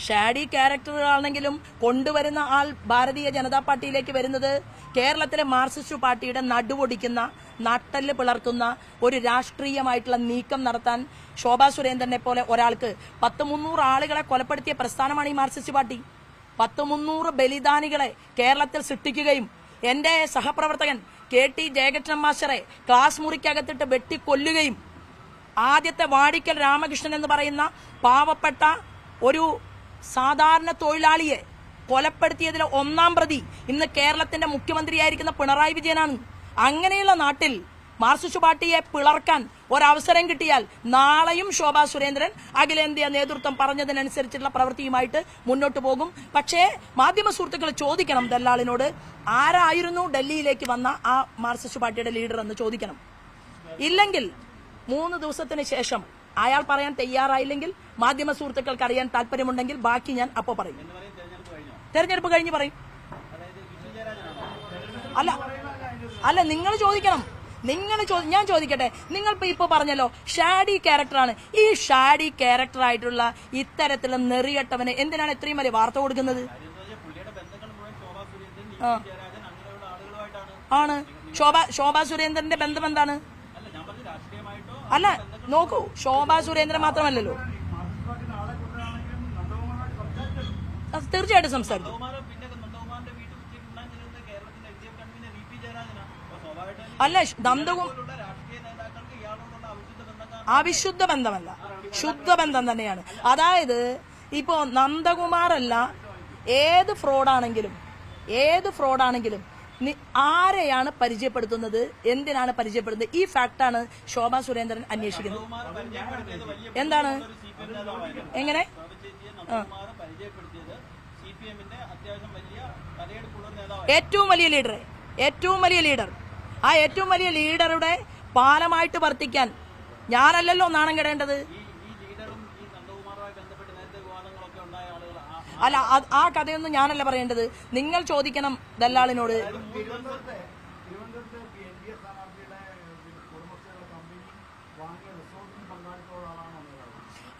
Shady ക്യാരക്ടറുകളാണെങ്കിലും കൊണ്ടുവരുന്ന ആൾ ഭാരതീയ ജനതാ പാർട്ടിയിലേക്ക് വരുന്നത് കേരളത്തിലെ മാർക്സിസ്റ്റ് പാർട്ടിയുടെ നടുവൊടിക്കുന്ന നട്ടൽ പിളർത്തുന്ന ഒരു രാഷ്ട്രീയമായിട്ടുള്ള നീക്കം നടത്താൻ ശോഭാ സുരേന്ദ്രനെ പോലെ ഒരാൾക്ക് പത്ത് മുന്നൂറ് ആളുകളെ കൊലപ്പെടുത്തിയ പ്രസ്ഥാനമാണ് ഈ മാർക്സിസ്റ്റ് പാർട്ടി. പത്ത് മുന്നൂറ് ബലിദാനികളെ കേരളത്തിൽ സൃഷ്ടിക്കുകയും എന്റെ സഹപ്രവർത്തകൻ കെ ടി ജയകൃഷ്ണൻ മാസ്റ്ററെ ക്ലാസ് മുറിക്കകത്തിട്ട് വെട്ടിക്കൊല്ലുകയും ആദ്യത്തെ വാടിക്കൽ രാമകൃഷ്ണൻ എന്ന് പറയുന്ന പാവപ്പെട്ട ഒരു സാധാരണ തൊഴിലാളിയെ കൊലപ്പെടുത്തിയതിലെ ഒന്നാം പ്രതി ഇന്ന് കേരളത്തിന്റെ മുഖ്യമന്ത്രിയായിരിക്കുന്ന പിണറായി വിജയനാണ്. അങ്ങനെയുള്ള നാട്ടിൽ മാർസിസ്റ്റ് പാർട്ടിയെ പിളർക്കാൻ ഒരവസരം കിട്ടിയാൽ നാളെയും ശോഭാ സുരേന്ദ്രൻ അഖിലേന്ത്യാ നേതൃത്വം പറഞ്ഞതിനനുസരിച്ചുള്ള പ്രവൃത്തിയുമായിട്ട് മുന്നോട്ട് പോകും. പക്ഷേ മാധ്യമ സുഹൃത്തുക്കൾ ചോദിക്കണം ദല്ലാളിനോട് ആരായിരുന്നു ഡൽഹിയിലേക്ക് വന്ന ആ മാർസിസ്റ്റ് പാർട്ടിയുടെ ലീഡർ എന്ന് ചോദിക്കണം. ഇല്ലെങ്കിൽ മൂന്ന് ദിവസത്തിന് ശേഷം അയാൾ പറയാൻ തയ്യാറായില്ലെങ്കിൽ മാധ്യമ സുഹൃത്തുക്കൾക്ക് അറിയാൻ താല്പര്യമുണ്ടെങ്കിൽ ബാക്കി ഞാൻ അപ്പോൾ പറയും. തെരഞ്ഞെടുപ്പ് കഴിഞ്ഞ്? പറയും. അല്ല അല്ല നിങ്ങൾ ചോദിക്കണം. നിങ്ങൾ ഞാൻ ചോദിക്കട്ടെ. നിങ്ങൾ ഇപ്പൊ പറഞ്ഞല്ലോ ഷാഡി ക്യാരക്ടറാണ്. ഈ ഷാഡി ക്യാരക്ടർ ആയിട്ടുള്ള ഇത്തരത്തിലുള്ള നെറികെട്ടവന് എന്തിനാണ് ഇത്രയും വലിയ വാർത്ത കൊടുക്കുന്നത്. ആണ്. ശോഭ ശോഭാ സുരേന്ദ്രന്റെ ബന്ധം എന്താണ്? അല്ല നോക്കൂ ശോഭാ സുരേന്ദ്രൻ മാത്രമല്ലല്ലോ. തീർച്ചയായിട്ടും സംസാരിച്ചു അല്ല നന്ദകും അവിശുദ്ധ ബന്ധമല്ല. ശുദ്ധ ബന്ധം തന്നെയാണ്. അതായത് ഇപ്പോ നന്ദകുമാറല്ല ഏത് ഫ്രോഡാണെങ്കിലും ഏത് ഫ്രോഡാണെങ്കിലും ആരെയാണ് പരിചയപ്പെടുത്തുന്നത്? എന്തിനാണ് പരിചയപ്പെടുന്നത്? ഈ ഫാക്ടാണ് ശോഭ സുരേന്ദ്രൻ അന്വേഷിക്കുന്നത്. എന്താണ്? എങ്ങനെ. ഏറ്റവും വലിയ ലീഡർ ഏറ്റവും വലിയ ലീഡർ. ആ ഏറ്റവും വലിയ ലീഡറുടെ പാലമായിട്ട് വർത്തിക്കാൻ ഞാനല്ലല്ലോ നാണം കെടേണ്ടത്. അല്ല ആ കഥയൊന്നും ഞാനല്ല പറയേണ്ടത്. നിങ്ങൾ ചോദിക്കണം ദല്ലാളിനോട്.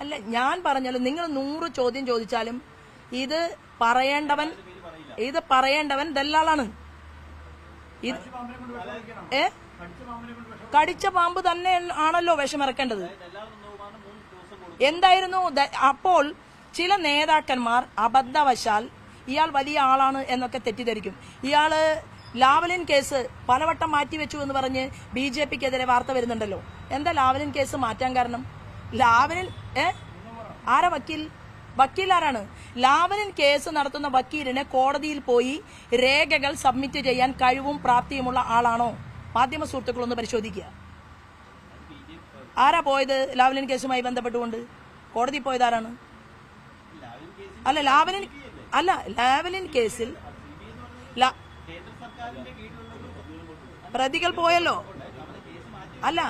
അല്ല ഞാൻ പറഞ്ഞാലും നിങ്ങൾ നൂറ് ചോദ്യം ചോദിച്ചാലും ഇത് പറയേണ്ടവൻ ഇത് പറയേണ്ടവൻ ദല്ലാളാണ്. ഏ? കടിച്ച പാമ്പ് തന്നെ ആണല്ലോ വിഷമിറക്കേണ്ടത്. എന്തായിരുന്നു? അപ്പോൾ ചില നേതാക്കന്മാർ അബദ്ധവശാൽ ഇയാൾ വലിയ ആളാണ് എന്നൊക്കെ തെറ്റിദ്ധരിക്കും. ഇയാൾ ലാവലിൻ കേസ് പലവട്ടം മാറ്റിവെച്ചു എന്ന് പറഞ്ഞ് ബി ജെ പിക്കെതിരെ വാർത്ത വരുന്നുണ്ടല്ലോ. എന്താ ലാവലിൻ കേസ് മാറ്റാൻ കാരണം? ലാവലിൻ ഏ? ആരാ വക്കീൽ? വക്കീൽ ആരാണ് ലാവലിൻ കേസ് നടത്തുന്ന വക്കീലിനെ കോടതിയിൽ പോയി രേഖകൾ സബ്മിറ്റ് ചെയ്യാൻ കഴിവും പ്രാപ്തിയുമുള്ള ആളാണോ? മാധ്യമ സുഹൃത്തുക്കളൊന്ന് പരിശോധിക്കുക. ആരാ പോയത് ലാവലിൻ കേസുമായി ബന്ധപ്പെട്ടുകൊണ്ട്? കോടതി പോയത് ആരാണ്? അല്ല ലാവലിൻ അല്ല ലാവലിൻ കേസിൽ പ്രതികൾ പോയല്ലോ. അല്ല.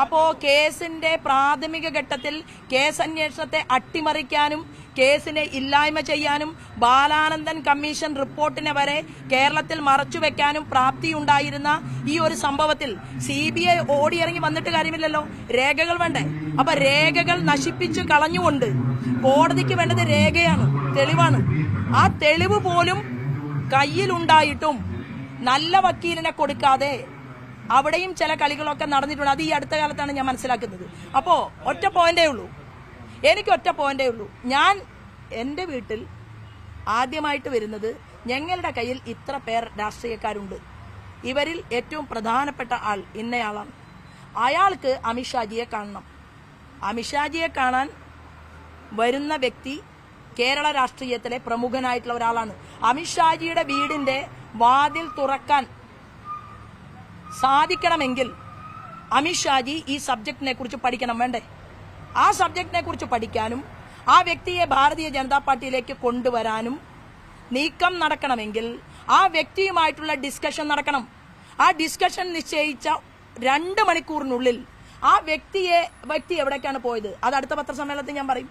അപ്പോ കേസിന്റെ പ്രാഥമിക ഘട്ടത്തിൽ കേസ് അന്വേഷണത്തെ അട്ടിമറിക്കാനും കേസിനെ ഇല്ലായ്മ ചെയ്യാനും ബാലാനന്ദൻ കമ്മീഷൻ റിപ്പോർട്ടിനെ വരെ കേരളത്തിൽ മറച്ചുവെക്കാനും പ്രാപ്തിയുണ്ടായിരുന്ന ഈ ഒരു സംഭവത്തിൽ സി ബി ഐ ഓടിയിറങ്ങി വന്നിട്ട് കാര്യമില്ലല്ലോ. രേഖകൾ വേണ്ടേ? അപ്പൊ രേഖകൾ നശിപ്പിച്ചു കളഞ്ഞുകൊണ്ട് കോടതിക്ക് വേണ്ടത് രേഖയാണ് തെളിവാണ്. ആ തെളിവ് പോലും കയ്യിലുണ്ടായിട്ടും നല്ല വക്കീലിനെ കൊടുക്കാതെ അവിടെയും ചില കളികളൊക്കെ നടന്നിട്ടുണ്ട്. അത് ഈ അടുത്ത കാലത്താണ് ഞാൻ മനസ്സിലാക്കുന്നത്. അപ്പോൾ ഒറ്റ പോയിന്റേ ഉള്ളൂ. എനിക്ക് ഒറ്റ പോയിന്റേ ഉള്ളൂ. ഞാൻ എന്റെ വീട്ടിൽ ആദ്യമായിട്ട് വരുന്നത് ഞങ്ങളുടെ കയ്യിൽ ഇത്ര പേർ രാഷ്ട്രീയക്കാരുണ്ട്. ഇവരിൽ ഏറ്റവും പ്രധാനപ്പെട്ട ആൾ ഇന്നയാളാണ്. അയാൾക്ക് അമിത്ഷാജിയെ കാണണം. അമിത്ഷാജിയെ കാണാൻ വരുന്ന വ്യക്തി കേരള രാഷ്ട്രീയത്തിലെ പ്രമുഖനായിട്ടുള്ള ഒരാളാണ്. അമിത്ഷാജിയുടെ വീടിന്റെ വാതിൽ തുറക്കാൻ സാധിക്കണമെങ്കിൽ അമിത്ഷാജി ഈ സബ്ജക്റ്റിനെ കുറിച്ച് പഠിക്കണം വേണ്ടേ? ആ സബ്ജക്റ്റിനെ കുറിച്ച് പഠിക്കാനും ആ വ്യക്തിയെ ഭാരതീയ ജനതാ പാർട്ടിയിലേക്ക് കൊണ്ടുവരാനും നീക്കം നടക്കണമെങ്കിൽ ആ വ്യക്തിയുമായിട്ടുള്ള ഡിസ്കഷൻ നടക്കണം. ആ ഡിസ്കഷൻ നിശ്ചയിച്ച രണ്ട് മണിക്കൂറിനുള്ളിൽ ആ വ്യക്തിയെ വ്യക്തി എവിടേക്കാണ് പോയത്? അത് അടുത്ത പത്രസമ്മേളനത്തിൽ ഞാൻ പറയും.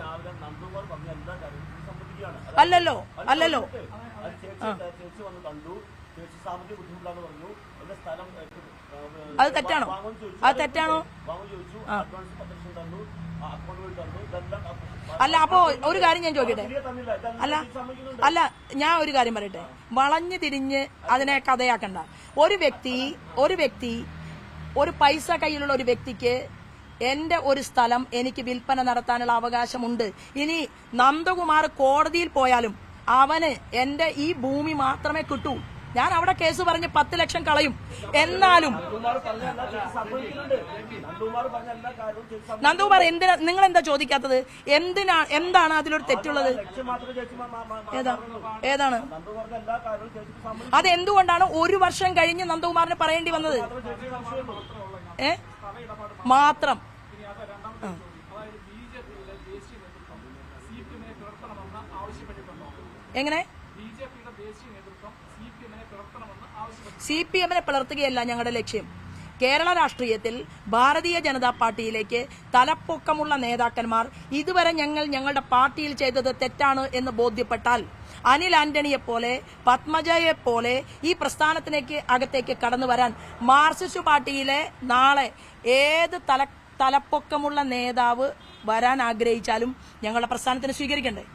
രാവിലെ അല്ലല്ലോ അല്ലല്ലോ. അത് തെറ്റാണോ? അത് തെറ്റാണോ? അല്ല അപ്പോ ഒരു കാര്യം ഞാൻ ചോദിക്കട്ടെ? അല്ല അല്ല ഞാൻ ഒരു കാര്യം പറയട്ടെ? വളഞ്ഞു തിരിഞ്ഞ് അതിനെ കഥയാക്കണ്ട. ഒരു വ്യക്തി ഒരു വ്യക്തി ഒരു പൈസ കയ്യിലുള്ള ഒരു വ്യക്തിക്ക് എന്റെ ഒരു സ്ഥലം എനിക്ക് വിൽപ്പന നടത്താനുള്ള അവകാശമുണ്ട്. ഇനി നന്ദകുമാർ കോടതിയിൽ പോയാലും അവന് എന്റെ ഈ ഭൂമി മാത്രമേ കിട്ടൂ. ഞാൻ അവിടെ കേസ് പറഞ്ഞ് പത്ത് ലക്ഷം കളയും. എന്നാലും നന്ദുകുമാർ എന്തിനാ നിങ്ങൾ എന്താ ചോദിക്കാത്തത്? എന്തിനാ എന്താണ് അതിലൊരു തെറ്റുള്ളത്? ഏതാണ്? അത് എന്തുകൊണ്ടാണ് ഒരു വർഷം കഴിഞ്ഞ് നന്ദകുമാറിന് പറയേണ്ടി വന്നത്? ഏഹ് മാത്രം. എങ്ങനെ? സി പി എമ്മിനെ പിളർത്തുകയല്ല ഞങ്ങളുടെ ലക്ഷ്യം. കേരള രാഷ്ട്രീയത്തിൽ ഭാരതീയ ജനതാ പാർട്ടിയിലേക്ക് തലപ്പൊക്കമുള്ള നേതാക്കന്മാർ ഇതുവരെ ഞങ്ങൾ ഞങ്ങളുടെ പാർട്ടിയിൽ ചെയ്തത് തെറ്റാണ് എന്ന് ബോധ്യപ്പെട്ടാൽ അനിൽ ആന്റണിയെ പോലെ പോലെ ഈ പ്രസ്ഥാനത്തിലേക്ക് അകത്തേക്ക് കടന്നു വരാൻ മാർക്സിസ്റ്റ് പാർട്ടിയിലെ നാളെ ഏത് തല തലപ്പൊക്കമുള്ള നേതാവ് വരാൻ ആഗ്രഹിച്ചാലും ഞങ്ങളുടെ പ്രസ്ഥാനത്തിന് സ്വീകരിക്കണ്ടേ?